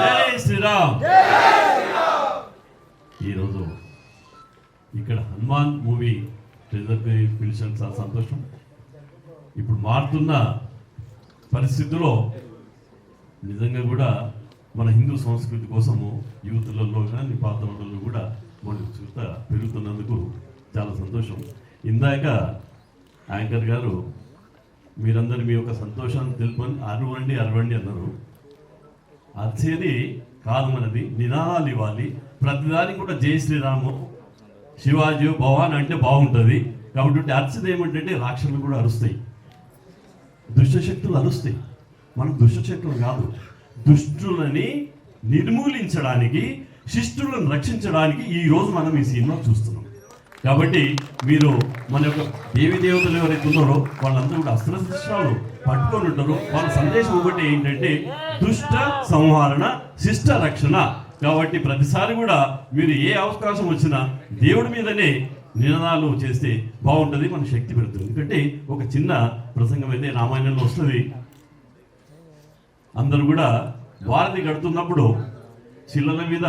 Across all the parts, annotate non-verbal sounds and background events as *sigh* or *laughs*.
జై శ్రీరామ్ ఈరోజు ఇక్కడ హనుమాన్ మూవీ ట్రేజర్ని పిలిచిన చాలా సంతోషం. ఇప్పుడు మారుతున్న పరిస్థితుల్లో నిజంగా కూడా మన హిందూ సంస్కృతి కోసము యూత్లలో కానీ పాత వాళ్ళలో కూడా మన చూత పెరుగుతున్నందుకు చాలా సంతోషం. ఇందాక యాంకర్ గారు మీరందరూ మీ యొక్క సంతోషాన్ని తెలుపని అరవండి అరవండి అన్నారు. అర్చేది కాదు మనది నినాదాలు ఇవ్వాలి. ప్రతిదానికి కూడా జై శ్రీరాము శివాజీ భవాన్ అంటే బాగుంటుంది. కాబట్టి అర్చది ఏమిటంటే రాక్షసులు కూడా అరుస్తాయి. దుష్టశక్తులు అరుస్తాయి. మనం దుష్టశక్తులు కాదు. దుష్టులని నిర్మూలించడానికి శిష్టులను రక్షించడానికి ఈరోజు మనం ఈ సినిమా చూస్తున్నాం. కాబట్టి మీరు మన యొక్క దేవి దేవతలు ఎవరైతే ఉన్నారో వాళ్ళందరూ కూడా శిష్టాలు పట్టుకొని ఉంటారు. వాళ్ళ సందేశం ఒకటి ఏంటంటే దుష్ట సంహరణ శిష్ట రక్షణ. కాబట్టి ప్రతిసారి కూడా మీరు ఏ అవకాశం వచ్చినా దేవుడి మీదనే నినాదాలు చేస్తే బాగుంటుంది మన శక్తి పెడుతుంది ఎందుకంటే ఒక చిన్న ప్రసంగం అయితే రామాయణంలో వస్తుంది. అందరూ కూడా వారిని కడుతున్నప్పుడు శిలల మీద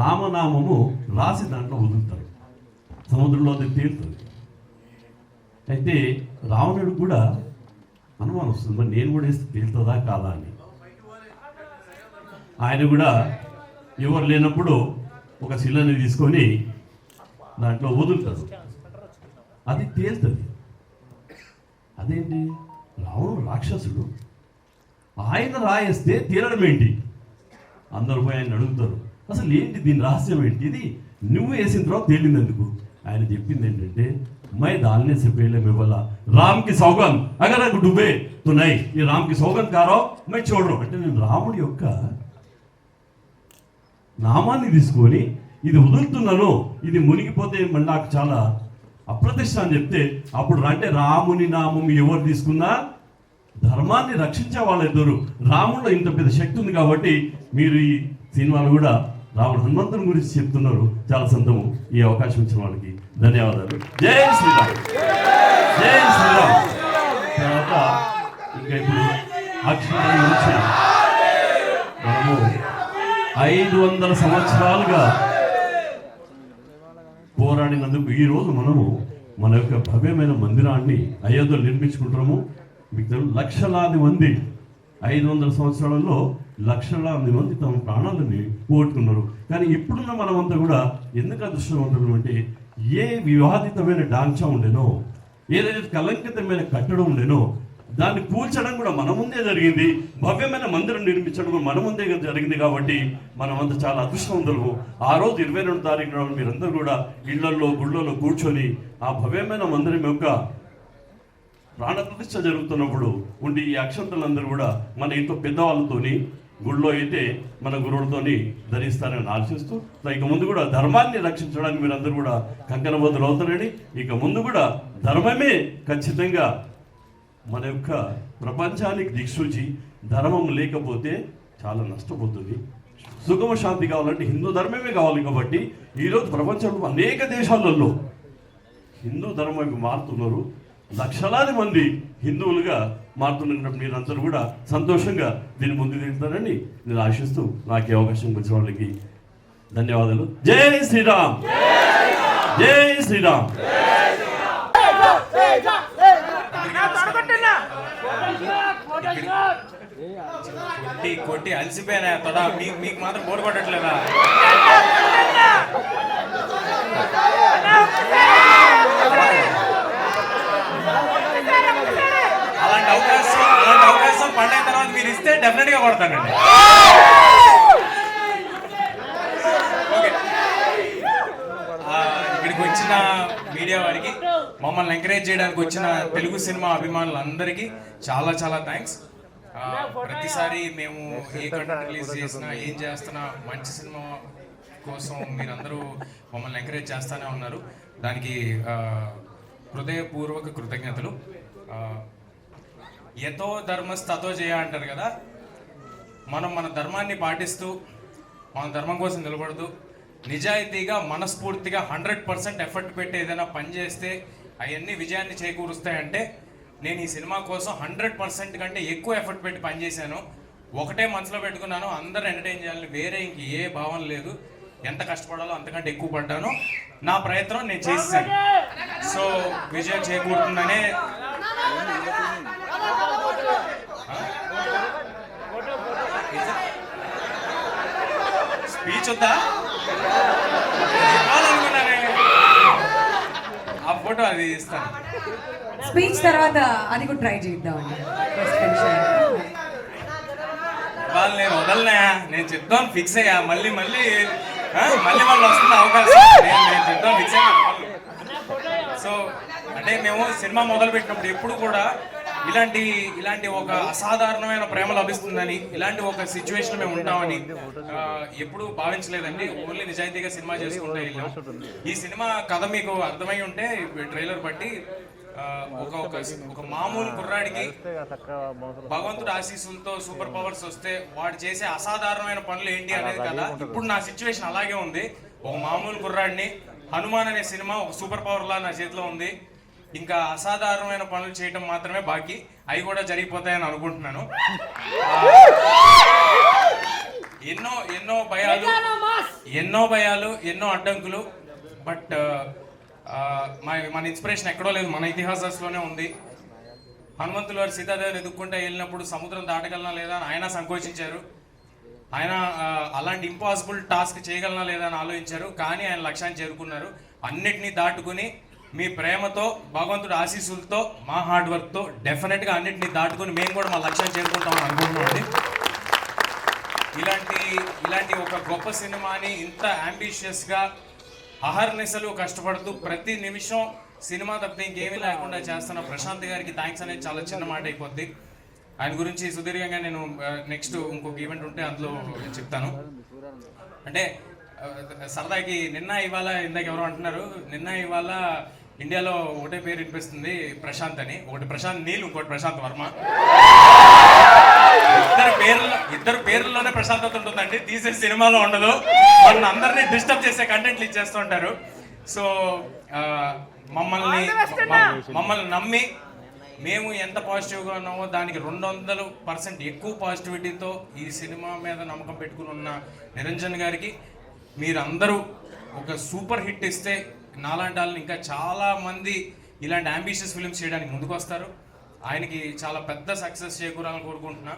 రామనామము రాసి దాంట్లో వదులుతారు. సముద్రంలో అది తేలుతుంది అయితే రావణుడు కూడా అనుమానం వస్తుంది మరి నేను కూడా వేస్తే తేలుతుందా కాదా అని. ఆయన కూడా ఎవరు లేనప్పుడు ఒక శిలని తీసుకొని దాంట్లో వదులుతారు. అది తేలుతుంది అదేంటి? రావణుడు రాక్షసుడు. ఆయన రాయేస్తే తీరడం ఏంటి? అందరూ పోయి ఆయన అడుగుతారు. అసలు ఏంటి దీని రహస్యం ఏంటి? ఇది నువ్వు వేసిన తర్వాత తేలిందెందుకు ఆయన చెప్పింది ఏంటంటే मैं डालने से पहले मैं बोला राम की सौगन अगर अगर डूबे तो नहीं ये राम की सौगन का रहा मैं छोड़ रहा हूं. అంటే నేను రాముడి యొక్క నామాన్ని తీసుకొని ఇది వదులుతున్నాను ఇది మునిగిపోతే మళ్ళీ నాకు చాలా అప్రతిష్ట అని చెప్తే అప్పుడు అంటే రాముని నామం ఎవరు తీసుకున్నా ధర్మాన్ని రక్షించే వాళ్ళిద్దరు రాముడిలో ఇంత పెద్ద శక్తి ఉంది కాబట్టి మీరు ఈ సినిమాలు కూడా రాముడు హనుమంతుని గురించి చెప్తున్నారు. చాలా సంతము ఈ అవకాశం ఇచ్చిన వాళ్ళకి ధన్యవాదాలు. జై శ్రీరామ్. జై శ్రీరామ్. తర్వాత ఇంకా ఇప్పుడు అక్షరం గురించి మనము ఐదు వందల సంవత్సరాలుగా పోరాడినందుకు ఈ రోజు మనము మన యొక్క భవ్యమైన మందిరాన్ని అయోధ్యలో నిర్మించుకుంటాము మీకు లక్షలాది మంది ఐదు వందల సంవత్సరాలలో లక్షలాది మంది తమ ప్రాణాలని పోగొట్టుకున్నారు. కానీ ఇప్పుడున్న మనమంతా కూడా ఎందుకు అదృష్టవంతులు అంటే ఏ వివాదితమైన డాంచా ఉండేనో ఏదైతే కలంకితమైన కట్టడం ఉండేనో దాన్ని కూల్చడం కూడా మన ముందే జరిగింది. భవ్యమైన మందిరం నిర్మించడం కూడా మన ముందే జరిగింది కాబట్టి మనమంతా చాలా అదృష్టవంతులు ఆ రోజు ఇరవై రెండు తారీఖు మీరందరూ కూడా ఇళ్ళలో గుళ్ళలో కూర్చొని ఆ భవ్యమైన మందిరం యొక్క ప్రాణప్రతిష్ఠ జరుగుతున్నప్పుడు ఉండి ఈ అక్షంతలందరూ కూడా మన ఇంట్లో పెద్దవాళ్ళతోని గుళ్ళో అయితే మన గురువులతోని ధరిస్తారని ఆశిస్తూ ఇక ముందు కూడా ధర్మాన్ని రక్షించడానికి మీరందరూ కూడా కంకణబద్ధులు అవుతారని ఇక ముందు కూడా ధర్మమే ఖచ్చితంగా మన యొక్క ప్రపంచానికి దిక్సూచి ధర్మం లేకపోతే చాలా నష్టపోతుంది. సుగమ శాంతి కావాలంటే హిందూ ధర్మమే కావాలి కాబట్టి ఈరోజు ప్రపంచంలో అనేక దేశాలలో హిందూ ధర్మం మారుతున్నారు. లక్షలాది మంది హిందువులుగా మారుతున్నప్పుడు మీరందరూ కూడా సంతోషంగా దీన్ని ముందుకు వెళ్తారని నేను ఆశిస్తూ నాకు ఈ అవకాశం వచ్చిన వాళ్ళకి ధన్యవాదాలు. జై శ్రీరామ్. జై శ్రీరామ్. కొట్టి కొట్టి అలసిపోయినా తదా మీకు మీకు మాత్రం బోర్ కొట్టట్లేదా? అలాంటి అవకాశం అలాంటి అవకాశం పండగ తర్వాత మీరు ఇస్తే డెఫినెట్గా కొడతానండి. ఇక్కడికి వచ్చిన మీడియా వారికి మమ్మల్ని ఎంకరేజ్ చేయడానికి వచ్చిన తెలుగు సినిమా అభిమానులందరికీ చాలా చాలా థ్యాంక్స్ ప్రతిసారి మేము ఏ కంటెంట్ రిలీజ్ చేసినా ఏం చేస్తున్నా మంచి సినిమా కోసం మీరందరూ మమ్మల్ని ఎంకరేజ్ చేస్తూనే ఉన్నారు. దానికి హృదయపూర్వక కృతజ్ఞతలు. యతో ధర్మస్తతో చేయ అంటారు కదా? మనం మన ధర్మాన్ని పాటిస్తూ మన ధర్మం కోసం నిలబడుతూ నిజాయితీగా మనస్ఫూర్తిగా హండ్రెడ్ పర్సెంట్ ఎఫర్ట్ పెట్టి ఏదైనా పని చేస్తే అవన్నీ విజయాన్ని చేకూరుస్తాయంటే నేను ఈ సినిమా కోసం హండ్రెడ్ పర్సెంట్ కంటే ఎక్కువ ఎఫర్ట్ పెట్టి పనిచేశాను ఒకటే మనసులో పెట్టుకున్నాను అందరు ఎంటర్టైన్ చేయాలని వేరే ఇంక ఏ భావం లేదు. ఎంత కష్టపడాలో అంతకంటే ఎక్కువ పడ్డాను. నా ప్రయత్నం నేను చేసేసాను. సో విజయం చేకూరుతుందనే స్పీచ్ వద్దా? ఆ ఫోటో అది ఇస్తాను. స్పీచ్ తర్వాత అది కూడా ట్రై అయ్యాక. వాళ్ళు నేను వదలనా? నేను చెప్తాను ఫిక్స్ అయ్యా. మళ్ళీ మళ్ళీ మళ్ళీ మళ్ళీ వస్తుంది అవకాశం. నేను నేను చెప్తాను ఫిక్స్ అయ్యా సో అంటే మేము సినిమా మొదలు పెట్టినప్పుడు ఎప్పుడు కూడా ఇలాంటి ఇలాంటి ఒక అసాధారణమైన ప్రేమ లభిస్తుందని ఇలాంటి ఒక సిచ్యువేషన్ మేము ఉంటామని ఎప్పుడు భావించలేదండి. ఓన్లీ నిజాయితీగా సినిమా చేసుకుంటే వెళ్ళాం. ఈ సినిమా కథ మీకు అర్థమై ఉంటే ట్రైలర్ బట్టి ఒక ఒక ఒక మామూలు కుర్రాడికి భగవంతుడు ఆశీస్సులతో సూపర్ పవర్స్ వస్తే వాడు చేసే అసాధారణమైన పనులు ఏంటి అనేది కదా. ఇప్పుడు నా సిచ్యువేషన్ అలాగే ఉంది. ఒక మామూలు కుర్రాడిని హనుమాన్ అనే సినిమా ఒక సూపర్ పవర్ లా నా చేతిలో ఉంది. ఇంకా అసాధారణమైన పనులు చేయటం మాత్రమే బాకీ. అవి కూడా జరిగిపోతాయని అనుకుంటున్నాను. ఎన్నో ఎన్నో భయాలు ఎన్నో భయాలు ఎన్నో అడ్డంకులు. బట్ మన ఇన్స్పిరేషన్ ఎక్కడో లేదు. మన ఇతిహాసాల్లోనే ఉంది. హనుమంతులు వారు సీతాదేవిని ఎదుక్కుంటే వెళ్ళినప్పుడు సముద్రం దాటగలనా లేదా అని ఆయన సంకోచించారు. ఆయన అలాంటి ఇంపాసిబుల్ టాస్క్ చేయగలనా లేదా అని ఆలోచించారు. కానీ ఆయన లక్ష్యాన్ని చేరుకున్నారు. అన్నిటినీ దాటుకుని మీ ప్రేమతో భగవంతుడి ఆశీస్సులతో మా హార్డ్ వర్క్తో డెఫినెట్గా అన్నింటినీ దాటుకొని మేము కూడా మా లక్ష్యాన్ని చేరుకుంటామని అనుకుంటున్నామండి. ఇలాంటి ఇలాంటి ఒక గొప్ప సినిమాని ఇంత అంబిషియస్గా అహర్నిశలు కష్టపడుతూ ప్రతి నిమిషం సినిమా తప్ప ఇంకేమీ లేకుండా చేస్తున్న ప్రశాంత్ గారికి థ్యాంక్స్ అనేది చాలా చిన్న మాట అయిపోద్ది. ఆయన గురించి సుదీర్ఘంగా నేను నెక్స్ట్ ఇంకొక ఈవెంట్ ఉంటే అందులో చెప్తాను. అంటే సరదాకి నిన్న ఇవాళ ఇందాక ఎవరో అంటున్నారు నిన్న ఇవాళ ఇండియాలో ఒకటే పేరు వినిపిస్తుంది ప్రశాంత్ అని. ఒకటి ప్రశాంత్ నీల్ ఇంకోటి ప్రశాంత్ వర్మ. ఇద్దరు పేర్లు ఇద్దరు పేర్లలోనే ప్రశాంతత ఉంటుందండి. తీసే సినిమాలో ఉండదు. మన అందరినీ డిస్టర్బ్ చేసే కంటెంట్లు ఇచ్చేస్తుంటారు సో మమ్మల్ని మమ్మల్ని నమ్మి మేము ఎంత పాజిటివ్గా ఉన్నామో దానికి రెండు వందలు పర్సెంట్ ఎక్కువ పాజిటివిటీతో ఈ సినిమా మీద నమ్మకం పెట్టుకుని ఉన్న నిరంజన్ గారికి మీరందరూ ఒక సూపర్ హిట్ ఇస్తే నాలాంటి వాళ్ళని ఇంకా చాలా మంది ఇలాంటి అంబిషియస్ ఫిల్మ్స్ చేయడానికి ముందుకు వస్తారు ఆయనకి చాలా పెద్ద సక్సెస్ చేకూరాలని కోరుకుంటున్నా.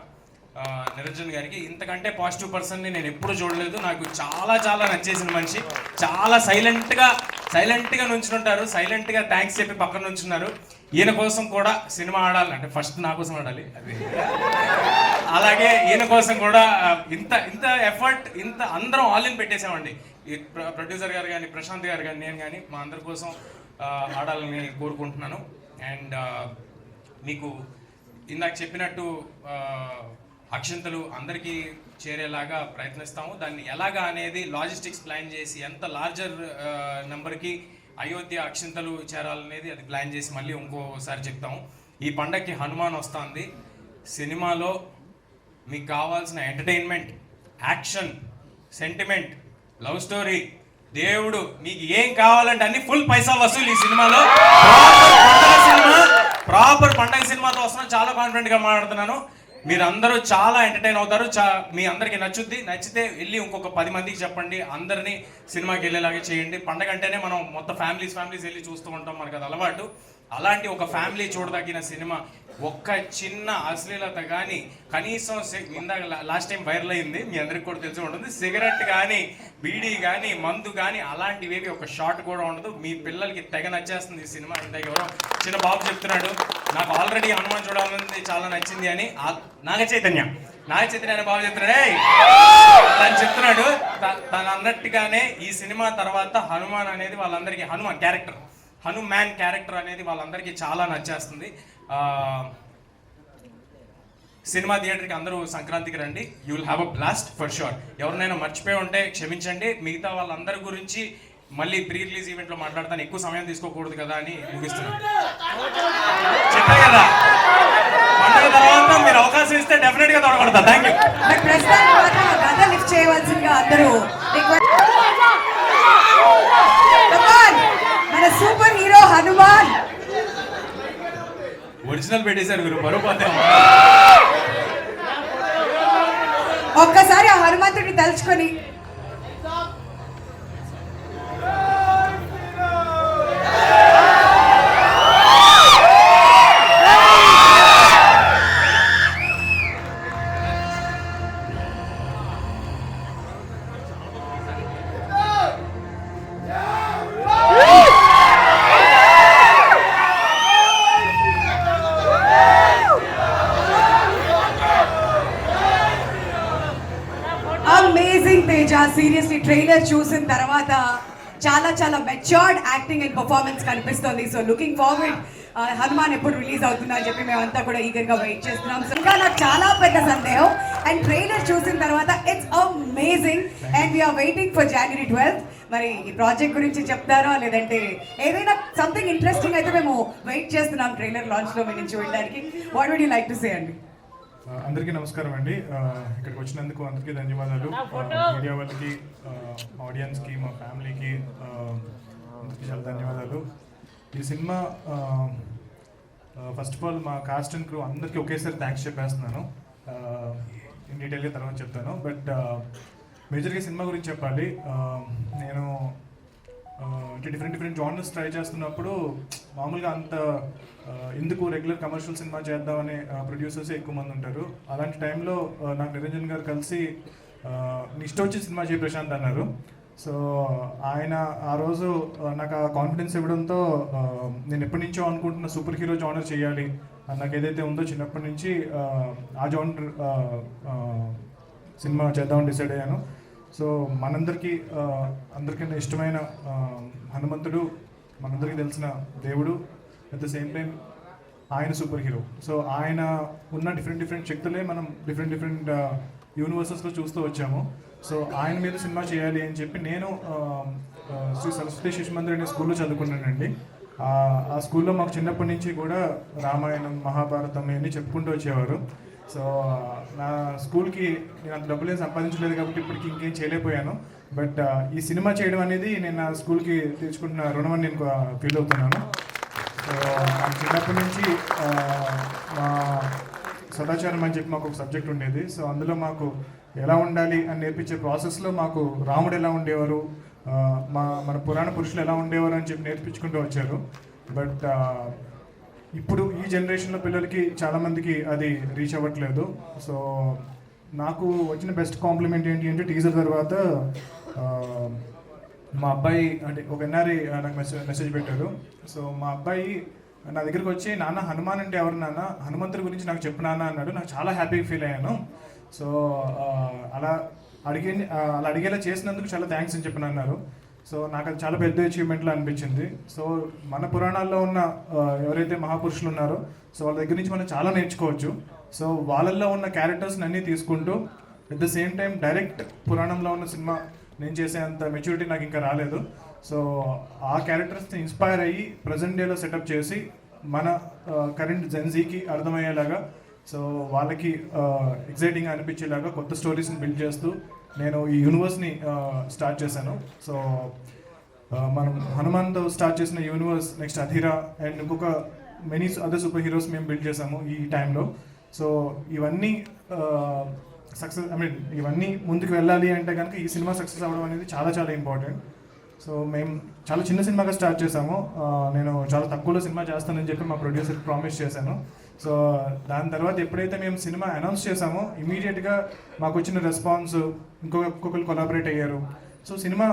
నిరంజన్ గారికి. ఇంతకంటే పాజిటివ్ పర్సన్ని నేను ఎప్పుడు చూడలేదు. నాకు చాలా చాలా నచ్చేసిన మనిషి. చాలా సైలెంట్గా సైలెంట్గా నుంచుంటారు సైలెంట్గా థ్యాంక్స్ చెప్పి పక్కన నుంచున్నారు. ఈయన కోసం కూడా సినిమా ఆడాలి అంటే ఫస్ట్ నా కోసం ఆడాలి. అది. అలాగే ఈయన కోసం కూడా ఇంత ఇంత ఎఫర్ట్ ఇంత అందరం ఆల్ ఇన్ పెట్టేసామండి ఈ ప్రొడ్యూసర్ గారు కానీ ప్రశాంత్ గారు కానీ నేను కానీ మా అందరి కోసం ఆడాలని కోరుకుంటున్నాను. అండ్ మీకు ఇందాక చెప్పినట్టు అక్షంతలు అందరికీ చేరేలాగా ప్రయత్నిస్తాము. దాన్ని ఎలాగా అనేది లాజిస్టిక్స్ ప్లాన్ చేసి ఎంత లార్జర్ నెంబర్కి అయోధ్య అక్షంతలు చేరాలనేది అది ప్లాన్ చేసి మళ్ళీ ఇంకోసారి చెప్తాము. ఈ పండగకి హనుమాన్ వస్తుంది. సినిమాలో మీకు కావాల్సిన entertainment action sentiment love story దేవుడు మీకు ఏం కావాలంటే అన్ని ఫుల్ పైసా వసూలు ఈ సినిమాలో. ప్రాపర్ పండగ సినిమా ప్రాపర్ పండగ సినిమాతో వస్తున్నా చాలా కాన్ఫిడెంట్గా మాట్లాడుతున్నాను. మీరందరూ చాలా ఎంటర్టైన్ అవుతారు. చా మీ అందరికి నచ్చుద్ది. నచ్చితే వెళ్ళి ఇంకొక పది మందికి చెప్పండి. అందరినీ సినిమాకి వెళ్ళేలాగా చేయండి. పండగ అంటేనే మనం మొత్తం ఫ్యామిలీస్ ఫ్యామిలీస్ వెళ్ళి చూస్తూ ఉంటాం. మనకు అది అలవాటు. అలాంటి ఒక ఫ్యామిలీ చూడదగిన సినిమా. ఒక్క చిన్న అశ్లీలత కానీ కనీసం ఇందాక లాస్ట్ టైం వైరల్ అయింది మీ అందరికి కూడా తెలిసి ఉంటుంది. సిగరెట్ కానీ బీడీ కానీ మందు కానీ అలాంటివేవి ఒక షాట్ కూడా ఉండదు. మీ పిల్లలకి తెగ నచ్చేస్తుంది ఈ సినిమా ఇందాక ఎవరో చిన్న బాబు చెప్తున్నాడు నాకు ఆల్రెడీ హనుమాన్ చూడాలని చాలా నచ్చింది అని నాగ చైతన్య నాగ చైతన్య అనే బాబు చెప్తున్నాడే తను చెప్తున్నాడు తను అన్నట్టుగానే ఈ సినిమా తర్వాత హనుమాన్ అనేది వాళ్ళందరికీ హనుమాన్ క్యారెక్టర్. హనుమాన్ క్యారెక్టర్ అనేది వాళ్ళందరికీ చాలా నచ్చేస్తుంది. సినిమా థియేటర్కి అందరూ సంక్రాంతికి రండి. You will have a blast for sure ఎవరినైనా మర్చిపోయి ఉంటే క్షమించండి. మిగతా వాళ్ళందరి గురించి మళ్ళీ ప్రీ రిలీజ్ ఈవెంట్లో మాట్లాడతాను. ఎక్కువ సమయం తీసుకోకూడదు కదా అని ముగిస్తున్నాను. కదా? పండుగ తర్వాత మీరు అవకాశం ఇస్తే డెఫినెట్గా తొడగొడతా. థ్యాంక్ యూ చేయవలసిందిగా అందరూ రిక్వెస్ట్ Come on! మన సూపర్ హీరో హనుమాన్. ఒరిజినల్ పెట్టేశారు మీరు ఒక్కసారి ఆ హనుమంతుడిని తలుచుకొని ట్రైలర్ చూసిన తర్వాత చాలా చాలా మెచ్యూర్డ్ యాక్టింగ్ అండ్ పర్ఫార్మెన్స్ కనిపిస్తుంది. సో లుకింగ్ ఫార్వర్డ్ హనుమాన్ ఎప్పుడు రిలీజ్ అవుతుందా అని చెప్పి మేమంతా కూడా ఈగర్గా వెయిట్ చేస్తున్నాం. సో ఇంకా నాకు చాలా పెద్ద సందేహం. అండ్ ట్రైలర్ చూసిన తర్వాత it's amazing and we're waiting for January twelfth మరి ఈ ప్రాజెక్ట్ గురించి చెప్తారా లేదంటే ఏదైనా సంథింగ్ ఇంట్రెస్టింగ్ అయితే మేము వెయిట్ చేస్తున్నాం ట్రైలర్ లాంచ్లో మీ నుంచి వెళ్ళడానికి. What would you like to say అండి అందరికీ నమస్కారం అండి. ఇక్కడికి వచ్చినందుకు అందరికీ ధన్యవాదాలు. మీడియా వాళ్ళకి ఆడియన్స్కి మా ఫ్యామిలీకి అందరికీ చాలా ధన్యవాదాలు. ఈ సినిమా ఫస్ట్ ఆఫ్ ఆల్ మా కాస్ట్ అండ్ క్రూ అందరికీ ఒకేసారి థ్యాంక్స్ చెప్పేస్తున్నాను. ఇన్ డీటెయిల్గా తర్వాత చెప్తాను. బట్ మేజర్గా సినిమా గురించి చెప్పాలి. నేను అంటే డిఫరెంట్ డిఫరెంట్ జానర్స్ ట్రై చేస్తున్నప్పుడు మామూలుగా అంత ఎందుకు రెగ్యులర్ కమర్షియల్ సినిమా చేద్దామనే ప్రొడ్యూసర్స్ ఎక్కువ మంది ఉంటారు. అలాంటి టైంలో నాకు నిరంజన్ గారు కలిసి ఇష్టం వచ్చి సినిమా చేయి ప్రశాంత్ అన్నారు. సో ఆయన ఆ రోజు నాకు ఆ కాన్ఫిడెన్స్ ఇవ్వడంతో నేను ఎప్పటి నుంచో అనుకుంటున్న సూపర్ హీరో జానర్ చేయాలి నాకు ఏదైతే ఉందో చిన్నప్పటి నుంచి ఆ, ఆ జానర్ సినిమా చేద్దామని డిసైడ్ అయ్యాను. సో మనందరికీ అందరికన్నా ఇష్టమైన హనుమంతుడు మనందరికీ తెలిసిన దేవుడు అట్ ద సేమ్ టైం ఆయన సూపర్ హీరో సో ఆయన ఉన్న డిఫరెంట్ డిఫరెంట్ శక్తులే మనం డిఫరెంట్ డిఫరెంట్ యూనివర్సెస్లో చూస్తూ వచ్చాము. సో ఆయన మీద సినిమా చేయాలి అని చెప్పి నేను శ్రీ సరస్వతి శిశు మందిర్ అనే స్కూల్లో చదువుకున్నానండి. ఆ ఆ స్కూల్లో మాకు చిన్నప్పటి నుంచి కూడా రామాయణం మహాభారతం ఇవన్నీ చెప్పుకుంటూ వచ్చేవారు. సో నా స్కూల్కి నేను అంత డబ్బులు ఏం సంపాదించలేదు కాబట్టి ఇప్పటికి ఇంకేం చేయలేకపోయాను. బట్ ఈ సినిమా చేయడం అనేది నేను నా స్కూల్కి తీర్చుకుంటున్న రుణం అని నేను ఫీల్ అవుతున్నాను. సో చిన్నప్పటి నుంచి మా సదాచారం అని చెప్పి మాకు ఒక సబ్జెక్ట్ ఉండేది. సో అందులో మాకు ఎలా ఉండాలి అని నేర్పించే ప్రాసెస్లో మాకు రాముడు ఎలా ఉండేవారు మా మన పురాణ పురుషులు ఎలా ఉండేవారు అని చెప్పి నేర్పించుకుంటూ వచ్చారు. బట్ ఇప్పుడు ఈ జనరేషన్లో పిల్లలకి చాలామందికి అది రీచ్ అవ్వట్లేదు. సో నాకు వచ్చిన బెస్ట్ కాంప్లిమెంట్ ఏంటి అంటే టీజర్ తర్వాత మా అబ్బాయి అంటే ఒక ఎన్ఆర్ఐ నాకు మెసేజ్ మెసేజ్ పెట్టారు. సో మా అబ్బాయి నా దగ్గరికి వచ్చి నాన్న హనుమాన్ అంటే ఎవరు నాన్న? హనుమంతుడి గురించి నాకు చెప్పు నాన్న అన్నాడు. నాకు చాలా హ్యాపీగా ఫీల్ అయ్యాను. సో అలా అడిగే అలా అడిగేలా చేసినందుకు చాలా థ్యాంక్స్ అని చెప్పిన అన్నారు. సో నాకు అది చాలా పెద్ద అచీవ్మెంట్లో అనిపించింది. సో మన పురాణాల్లో ఉన్న ఎవరైతే మహాపురుషులు ఉన్నారో సో వాళ్ళ దగ్గర నుంచి మనం చాలా నేర్చుకోవచ్చు. సో వాళ్ళల్లో ఉన్న క్యారెక్టర్స్ని అన్నీ తీసుకుంటూ at the same time direct పురాణంలో ఉన్న సినిమా నేను చేసేంత మెచ్యూరిటీ నాకు ఇంకా రాలేదు. సో ఆ క్యారెక్టర్స్ని ఇన్స్పైర్ అయ్యి ప్రజెంట్ డేలో సెటప్ చేసి మన కరెంట్ జెన్జీకి అర్థమయ్యేలాగా సో వాళ్ళకి ఎగ్జైటింగ్ అనిపించేలాగా కొత్త స్టోరీస్ని బిల్డ్ చేస్తూ నేను ఈ యూనివర్స్ని స్టార్ట్ చేశాను. సో మనం హనుమాన్తో స్టార్ట్ చేసిన యూనివర్స్ నెక్స్ట్ అధీరా అండ్ ఇంకొక మెనీ అదర్ సూపర్ హీరోస్ మేము బిల్డ్ చేసాము ఈ టైంలో సో ఇవన్నీ సక్సెస్ ఐ మీన్ ఇవన్నీ ముందుకు వెళ్ళాలి అంటే కనుక ఈ సినిమా సక్సెస్ అవ్వడం అనేది చాలా చాలా ఇంపార్టెంట్ సో మేము చాలా చిన్న సినిమాగా స్టార్ట్ చేసాము నేను చాలా తక్కువలో సినిమా చేస్తానని చెప్పి మా ప్రొడ్యూసర్ ప్రామిస్ చేశాను. సో దాని తర్వాత ఎప్పుడైతే మేము సినిమా అనౌన్స్ చేసామో ఇమీడియట్గా మాకు వచ్చిన రెస్పాన్స్ ఇంకొక ఇంకొకరు కొలాబరేట్ అయ్యారు. సో సినిమా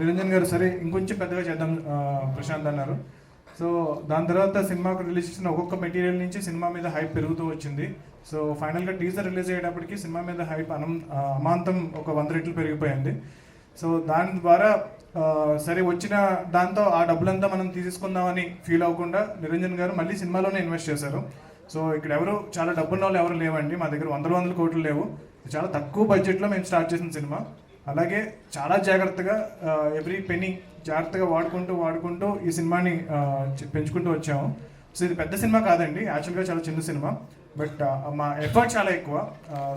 నిరంజన్ గారు సరే ఇంకొంచెం పెద్దగా చేద్దాం ప్రశాంత్ అన్నారు. సో దాని తర్వాత సినిమాకు రిలీజ్ చేసిన ఒక్కొక్క మెటీరియల్ నుంచి సినిమా మీద హైప్ పెరుగుతూ వచ్చింది. సో ఫైనల్గా టీజర్ రిలీజ్ అయ్యేటప్పటికి సినిమా మీద హైప్ అనం అమాంతం ఒక వంద రెట్లు పెరిగిపోయింది. సో దాని ద్వారా సరే వచ్చిన దాంతో ఆ డబ్బులంతా మనం తీసేసుకుందామని ఫీల్ అవ్వకుండా నిరంజన్ గారు మళ్ళీ సినిమాలోనే ఇన్వెస్ట్ చేశారు. సో ఇక్కడ ఎవరు చాలా డబ్బున్న వాళ్ళు ఎవరు లేవండి. మా దగ్గర వందల వందల కోట్లు లేవు. చాలా తక్కువ బడ్జెట్లో మేము స్టార్ట్ చేసిన సినిమా. అలాగే చాలా జాగ్రత్తగా ఎవ్రీ పెనీ జాగ్రత్తగా వాడుకుంటూ వాడుకుంటూ ఈ సినిమాని పెంచుకుంటూ వచ్చాము. సో ఇది పెద్ద సినిమా కాదండి. యాక్చువల్గా చాలా చిన్న సినిమా. బట్ మా ఎఫర్ట్ చాలా ఎక్కువ.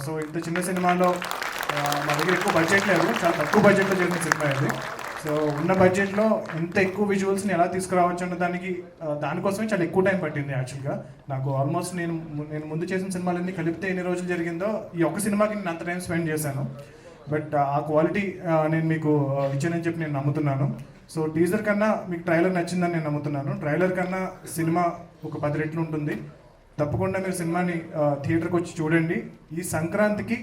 సో ఇంత చిన్న సినిమాలో మా దగ్గర ఎక్కువ బడ్జెట్ లేదు. చాలా తక్కువ బడ్జెట్లో చేసిన సినిమా ఇది. సో ఉన్న బడ్జెట్లో ఎంత ఎక్కువ విజువల్స్ని ఎలా తీసుకురావచ్చు అన్న దానికి దానికోసమే చాలా ఎక్కువ టైం పట్టింది యాక్చువల్గా నాకు ఆల్మోస్ట్ నేను నేను ముందు చేసిన సినిమాలన్నీ కలిపితే ఎన్ని రోజులు జరిగిందో ఈ ఒక సినిమాకి నేను అంత టైం స్పెండ్ చేశాను. బట్ ఆ క్వాలిటీ నేను మీకు ఇచ్చానని చెప్పి నేను నమ్ముతున్నాను. సో టీజర్ కన్నా మీకు ట్రైలర్ నచ్చిందని నేను నమ్ముతున్నాను. ట్రైలర్ కన్నా సినిమా ఒక పది రెట్లు ఉంటుంది. తప్పకుండా మీరు సినిమాని థియేటర్కి వచ్చి చూడండి. ఈ సంక్రాంతికి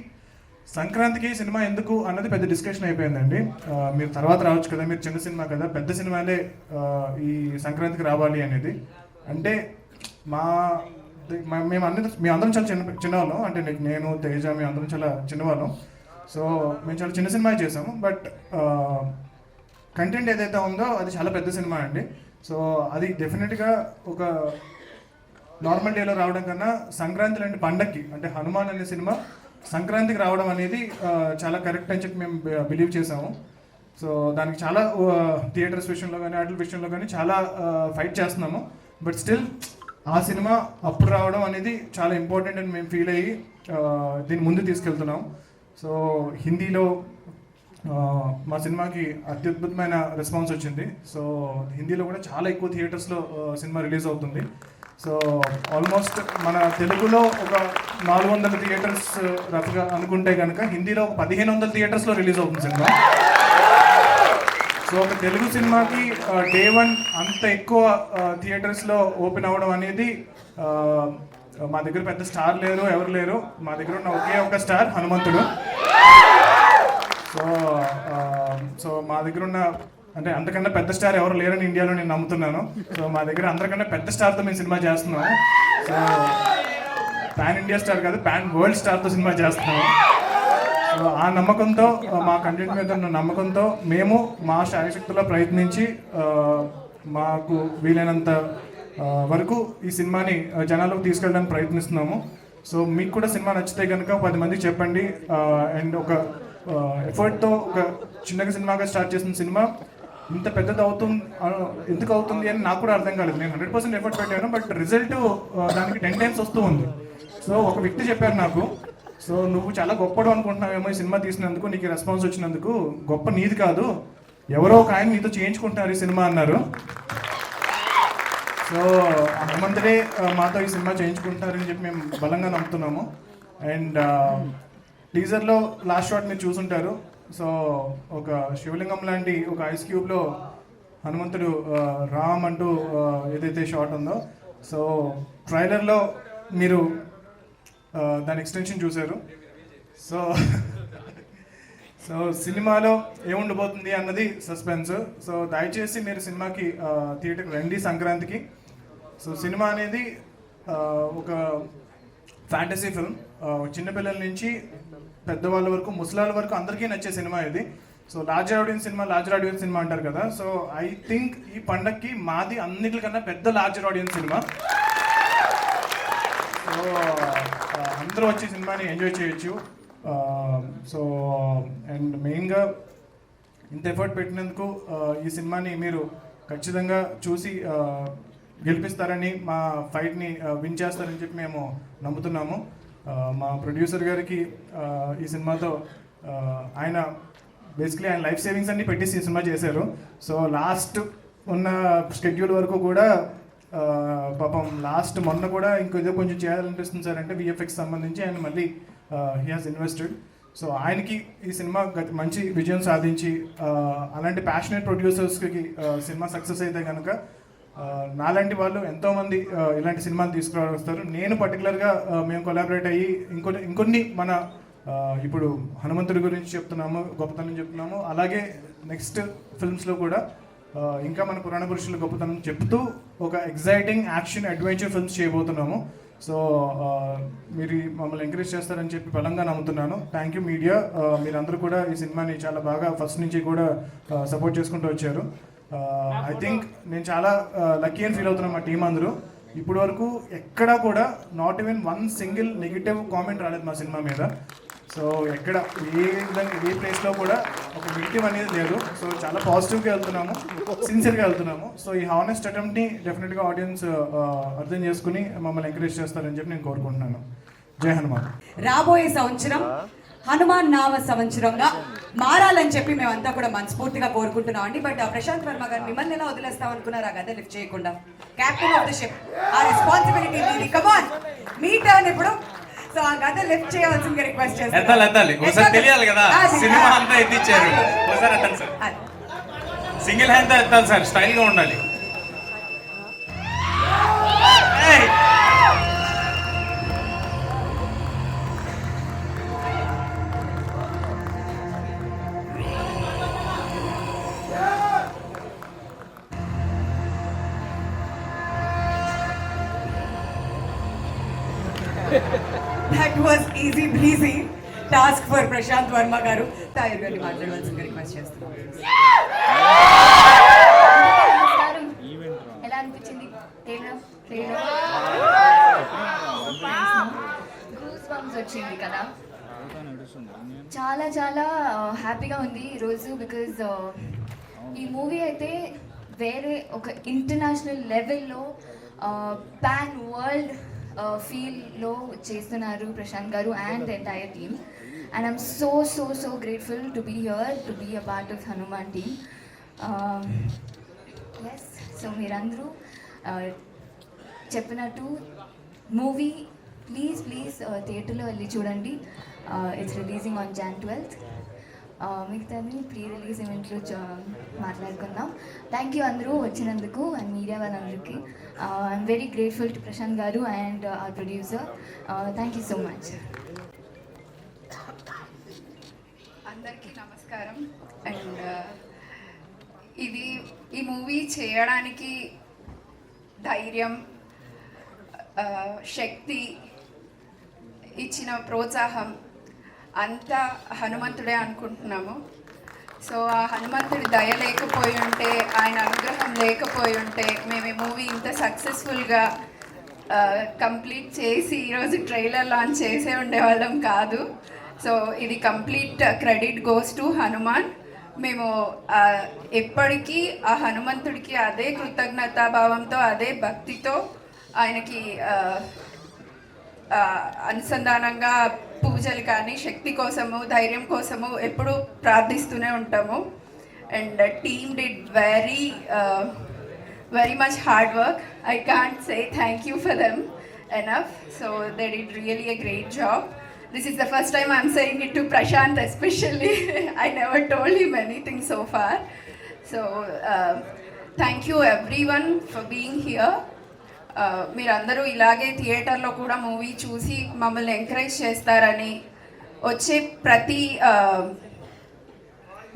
సంక్రాంతికి సినిమా ఎందుకు అన్నది పెద్ద డిస్కషన్ అయిపోయిందండి. మీరు తర్వాత రావచ్చు కదా మీరు చిన్న సినిమా కదా పెద్ద సినిమాలే ఈ సంక్రాంతికి రావాలి అనేది. అంటే మా మేము అందరం మేము అందరం చాలా చిన్న చిన్నవాళ్ళం. అంటే నేను తేజ మేము అందరం చాలా చిన్నవాళ్ళం. సో మేము చాలా చిన్న సినిమా చేసాము బట్ కంటెంట్ ఏదైతే ఉందో అది చాలా పెద్ద సినిమా అండి. సో అది డెఫినెట్గా ఒక నార్మల్ డేలో రావడం కన్నా సంక్రాంతి లాంటి పండక్కి అంటే హనుమాన్ అనే సినిమా సంక్రాంతికి రావడం అనేది చాలా కరెక్ట్ అని చెప్పి మేము బిలీవ్ చేసాము సో దానికి చాలా థియేటర్స్ విషయంలో కానీ ఆటల విషయంలో కానీ చాలా ఫైట్ చేస్తున్నాము. బట్ స్టిల్ ఆ సినిమా అప్పుడు రావడం అనేది చాలా ఇంపార్టెంట్ అని మేము ఫీల్ అయ్యి దీన్ని ముందు తీసుకెళ్తున్నాం సో హిందీలో మా సినిమాకి అత్యద్భుతమైన రెస్పాన్స్ వచ్చింది. సో హిందీలో కూడా చాలా ఎక్కువ థియేటర్స్లో సినిమా రిలీజ్ అవుతుంది. సో ఆల్మోస్ట్ మన తెలుగులో ఒక నాలుగు వందల థియేటర్స్ రఫ్గా అనుకుంటే కనుక హిందీలో ఒక పదిహేను వందల థియేటర్స్లో రిలీజ్ అవుతుంది సినిమా. సో ఒక తెలుగు సినిమాకి డే వన్ అంత ఎక్కువ థియేటర్స్లో ఓపెన్ అవ్వడం అనేది మా దగ్గర పెద్ద స్టార్ లేరు ఎవరు లేరు. మా దగ్గర ఉన్న ఒకే ఒక స్టార్ హనుమంతుడు. సో సో మా దగ్గర ఉన్న అంటే అంతకన్నా పెద్ద స్టార్ ఎవరు లేరని ఇండియాలో నేను నమ్ముతున్నాను. సో మా దగ్గర అందరికన్నా పెద్ద స్టార్తో మేము సినిమా చేస్తున్నాము సో పాన్ ఇండియా స్టార్ కాదు పాన్ వరల్డ్ స్టార్తో సినిమా చేస్తున్నాము సో ఆ నమ్మకంతో మా కంటెంట్ మీద ఉన్న నమ్మకంతో మేము మా శాయశక్తిలో ప్రయత్నించి మాకు వీలైనంత వరకు ఈ సినిమాని జనాలకు తీసుకెళ్ళడానికి ప్రయత్నిస్తున్నాము. సో మీకు కూడా సినిమా నచ్చితే కనుక పది మంది చెప్పండి. అండ్ ఒక ఎఫర్ట్తో ఒక చిన్నగా సినిమాగా స్టార్ట్ చేసిన సినిమా. ఇంత పెద్దది అవుతుంది ఎందుకు అవుతుంది అని నాకు కూడా అర్థం కాలేదు. నేను హండ్రెడ్ పర్సెంట్ ఎఫర్ట్ పెట్టాను బట్ రిజల్ట్ దానికి టెన్ టైమ్స్ వస్తూ ఉంది. సో ఒక వ్యక్తి చెప్పారు నాకు సో నువ్వు చాలా గొప్పడు అనుకుంటున్నావేమో ఈ సినిమా తీసినందుకు నీకు రెస్పాన్స్ వచ్చినందుకు. గొప్ప నీది కాదు ఎవరో ఒక ఆయన నీతో చేయించుకుంటున్నారు ఈ సినిమా అన్నారు. సో హనుమంతుడే మాతో ఈ సినిమా చేయించుకుంటున్నారని చెప్పి మేము బలంగా నమ్ముతున్నాము. అండ్ టీజర్లో లాస్ట్ షాట్ మీరు చూసుంటారు. సో ఒక శివలింగం లాంటి ఒక ఐస్ క్యూబ్లో హనుమంతుడు రామ్ అంటూ ఏదైతే షాట్ ఉందో. సో ట్రైలర్లో మీరు దాని ఎక్స్టెన్షన్ చూశారు. సో *laughs* సో సినిమాలో ఏముండబోతుంది అన్నది సస్పెన్స్. సో దయచేసి మీరు సినిమాకి థియేటర్కి రండి సంక్రాంతికి. సో సినిమా అనేది ఒక ఫ్యాంటసీ ఫిల్మ్ చిన్నపిల్లల నుంచి పెద్దవాళ్ళ వరకు ముసలాల వరకు అందరికీ నచ్చే సినిమా ఇది. సో లార్జర్ ఆడియన్స్ సినిమా లార్జర్ ఆడియన్స్ సినిమా అంటారు కదా. సో ఐ థింక్ ఈ పండక్కి మాది అన్నిటికన్నా పెద్ద లార్జర్ ఆడియన్స్ సినిమా. సో అందరూ వచ్చి సినిమాని ఎంజాయ్ చేయొచ్చు. సో అండ్ మెయిన్గా ఇంత ఎఫర్ట్ పెట్టినందుకు ఈ సినిమాని మీరు ఖచ్చితంగా చూసి గెలిపిస్తారని మా ఫైట్ని విన్ చేస్తారని చెప్పి మేము నమ్ముతున్నాము. మా ప్రొడ్యూసర్ గారికి ఈ సినిమాతో ఆయన బేసిక్లీ ఆయన లైఫ్ సేవింగ్స్ అన్ని పెట్టేసి ఈ సినిమా చేశారు. సో లాస్ట్ ఉన్న షెడ్యూల్ వరకు కూడా పాపం లాస్ట్ మొన్న కూడా ఇంకో ఏదో కొంచెం చేయాలనిపిస్తుంది సార్ అంటే విఎఫ్ఎక్స్ సంబంధించి ఆయన మళ్ళీ హీ హాజ్ ఇన్వెస్టెడ్ సో ఆయనకి ఈ సినిమా గత మంచి విజయం సాధించి అలాంటి ప్యాషనెట్ ప్రొడ్యూసర్స్కి సినిమా సక్సెస్ అయితే కనుక నాలాంటి వాళ్ళు ఎంతోమంది ఇలాంటి సినిమాలు తీసుకురావస్తారు నేను పర్టికులర్గా మేము కొలాబరేట్ అయ్యి ఇంకొన్ని ఇంకొన్ని మన ఇప్పుడు హనుమంతుడి గురించి చెప్తున్నాము గొప్పతనం చెప్తున్నాము. అలాగే నెక్స్ట్ ఫిల్మ్స్లో కూడా ఇంకా మన పురాణ పురుషుల గొప్పతనం చెప్తూ ఒక ఎగ్జైటింగ్ యాక్షన్ అడ్వెంచర్ ఫిల్మ్స్ చేయబోతున్నాము. సో మీరు మమ్మల్ని ఎంకరేజ్ చేస్తారని చెప్పి బలంగా నమ్ముతున్నాను. థ్యాంక్ యూ మీడియా మీరందరూ కూడా ఈ సినిమాని చాలా బాగా ఫస్ట్ నుంచి కూడా సపోర్ట్ చేసుకుంటూ వచ్చారు. ఐ థింక్ నేను చాలా లక్కీ అని ఫీల్ అవుతున్నాను మా టీం అందరూ. ఇప్పటి వరకు ఎక్కడా కూడా not even one single negative comment రాలేదు మా సినిమా మీద. సో ఎక్కడ ఏ విధంగా ఏ ప్లేస్లో కూడా ఒక నెగిటివ్ అనేది లేదు. సో చాలా పాజిటివ్గా వెళ్తున్నాము. సిన్సియర్గా వెళ్తున్నాము. సో ఈ హానెస్ట్ అటెంప్ట్ని డెఫినెట్గా ఆడియన్స్ అర్థం చేసుకుని మమ్మల్ని ఎంకరేజ్ చేస్తారని చెప్పి నేను కోరుకుంటున్నాను. జై హనుమాన్. రాబోయే సంవత్సరం హనుమాన్ నామ సంవత్సరంగా మారాలని చెప్పి మేమంతా కూడా మనస్ఫూర్తిగా కోరుకుంటున్నాం అండి. బట్ ప్రశాంత్ వర్మ గారు మిమ్మల్ని ఎలా వదిలేస్తాం అనుకున్నారు? ఆ గద లిఫ్ట్ చేయకుండా. కెప్టెన్ ఆఫ్ ద షిప్ ఆ రెస్పాన్సిబిలిటీ మీది. కమాన్ మీ టర్న్ ఇప్పుడు. సో ఆ గద లిఫ్ట్ చేయవలసిందిగా రిక్వెస్ట్ ఒకసారి తెలియాలి కదా. సినిమా. అంతా ఎత్తిచ్చారు. సింగిల్ హ్యాండ్తో ఎత్తాలి సార్ స్టైల్గా ఉండాలి. That was easy breezy task for Prashanth Varma గారు తాయూర్ గారిని మాట్లాడవలసిందిగా రిక్వెస్ట్ చేస్తున్నాం ఎలా అనిపించింది? వచ్చింది కదా. చాలా చాలా హ్యాపీగా ఉంది ఈరోజు బికాజ్ ఈ మూవీ అయితే వేరే ఒక ఇంటర్నేషనల్ లెవెల్లో పాన్ వరల్డ్ ఫీల్లో చేస్తున్నారు ప్రశాంత్ గారు and entire team and I'm so so so grateful to be here to be a part of Hanuman team yes so మీరందరూ చెప్పినట్టు మూవీ ప్లీజ్ ప్లీజ్ థియేటర్లో వెళ్ళి చూడండి. It's releasing on Jan twelfth మిగతాది pre release ఈవెంట్లో మాట్లాడుకుందాం. Thank you అందరూ వచ్చినందుకు అండ్ మీడియా వాళ్ళందరికీ. I'm very grateful to Prashanth గారు and our producer thank you so much అందరికీ నమస్కారం. అండ్ uh, ఇది ఈ మూవీ చేయడానికి ధైర్యం uh, శక్తి ఇచ్చిన ప్రోత్సాహం అంతా హనుమంతుడే అనుకుంటున్నాము. సో ఆ హనుమంతుడి దయ లేకపోయి ఉంటే ఆయన అనుగ్రహం లేకపోయి ఉంటే మేము ఈ మూవీ ఇంత సక్సెస్ఫుల్గా కంప్లీట్ చేసి ఈరోజు ట్రైలర్ లాంచ్ చేసే ఉండేవాళ్ళం కాదు. సో ఇది complete credit goes to Hanuman. మేము ఎప్పటికీ ఆ హనుమంతుడికి అదే కృతజ్ఞతాభావంతో అదే భక్తితో ఆయనకి అనుసంధానంగా పూజలు కానీ శక్తి కోసము ధైర్యం కోసము ఎప్పుడూ ప్రార్థిస్తూనే ఉంటాము. And team did very very much hard work I can't say thank you for them enough so they did really a great job this is the first time I'm saying it to Prashanth especially I never told him anything so far so thank you everyone for being here మీరందరూ ఇలాగే థియేటర్లో కూడా movie చూసి మమ్మల్ని encourage చేస్తారని వచ్చే ప్రతి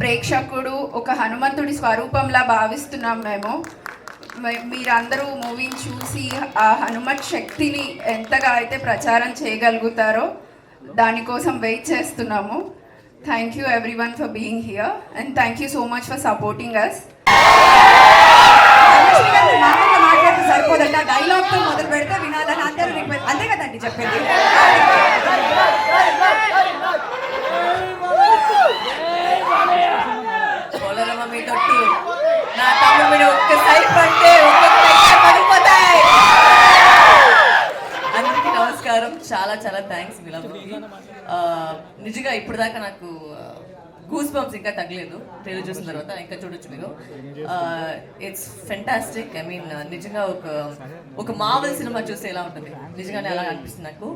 ప్రేక్షకుడు ఒక హనుమంతుడి స్వరూపంలా భావిస్తున్నాం మేము. మీరందరూ మూవీని చూసి ఆ హనుమత్ శక్తిని ఎంతగా అయితే ప్రచారం చేయగలుగుతారో దానికోసం వెయిట్ చేస్తున్నాము. Thank you everyone for being here and thank you so much for supporting us Dhanalakshmi గారు సరిపోదండి ఆ మొదలు పెడితే వినాలని అందరూ రిక్వెస్ట్ అంతే కదండి చెప్పింది? పోలరమ్మ మీ తొట్టు. నా తమ్ముడు మీద ఒక్కసారి పడితే ఒక్కొక్క పడిపోతాయి. అందరికీ నమస్కారం. చాలా చాలా థ్యాంక్స్ మీలందరికీ నిజంగా ఇప్పుడు దాకా నాకు గూస్ బంప్స్ ఇంకా తగ్గలేదు. ట్రైలర్ చూసిన తర్వాత ఇంకా చూడొచ్చు మీరు. ఇట్స్ ఫెంటాస్టిక్ ఐ మీన్ నిజంగా ఒక ఒక మావల్ సినిమా చూస్తే ఎలా ఉంటుంది? నిజంగానే అలా అనిపిస్తుంది నాకు.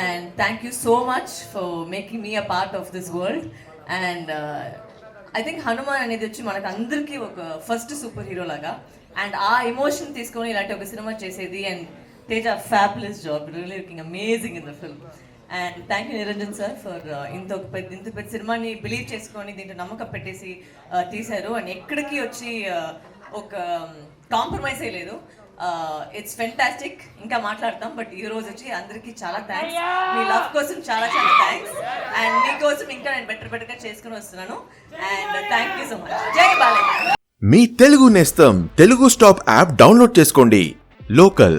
And thank you so much for making me a part of this world and I think Hanuman అనేది వచ్చి మనకు అందరికీ ఒక ఫస్ట్ సూపర్ హీరో లాగా. అండ్ ఆ ఎమోషన్ తీసుకొని ఇలాంటి ఒక సినిమా చేసేది. And Teja fabulous job really looking amazing in the film and thank you Niranjan sir for ఇంత ఒక పెద్ద ఇంత పెద్ద సినిమాని బిలీవ్ చేసుకొని దీంట్లో నమ్మకం పెట్టేసి uh, తీశారు. అండ్ ఎక్కడికి వచ్చి uh, ఒక కాంప్రమైజ్ లేదు. ఇట్స్ ఫెంటాస్టిక్ ఇంకా మాట్లాడతాం. బట్ ఈ రోజు వచ్చి అందరికీ చాలా థ్యాంక్స్ మీ లవ్ కోసం చాలా చాలా థ్యాంక్స్ అండ్ మీకోసం ఇంకా నేను బెటర్ బెటర్గా చేసుకుని వస్తున్నాను. And thank you so much Jai Balayya! మీ తెలుగు నేస్తం తెలుగు స్టాప్ యాప్ డౌన్లోడ్ చేసుకోండి. లోకల్.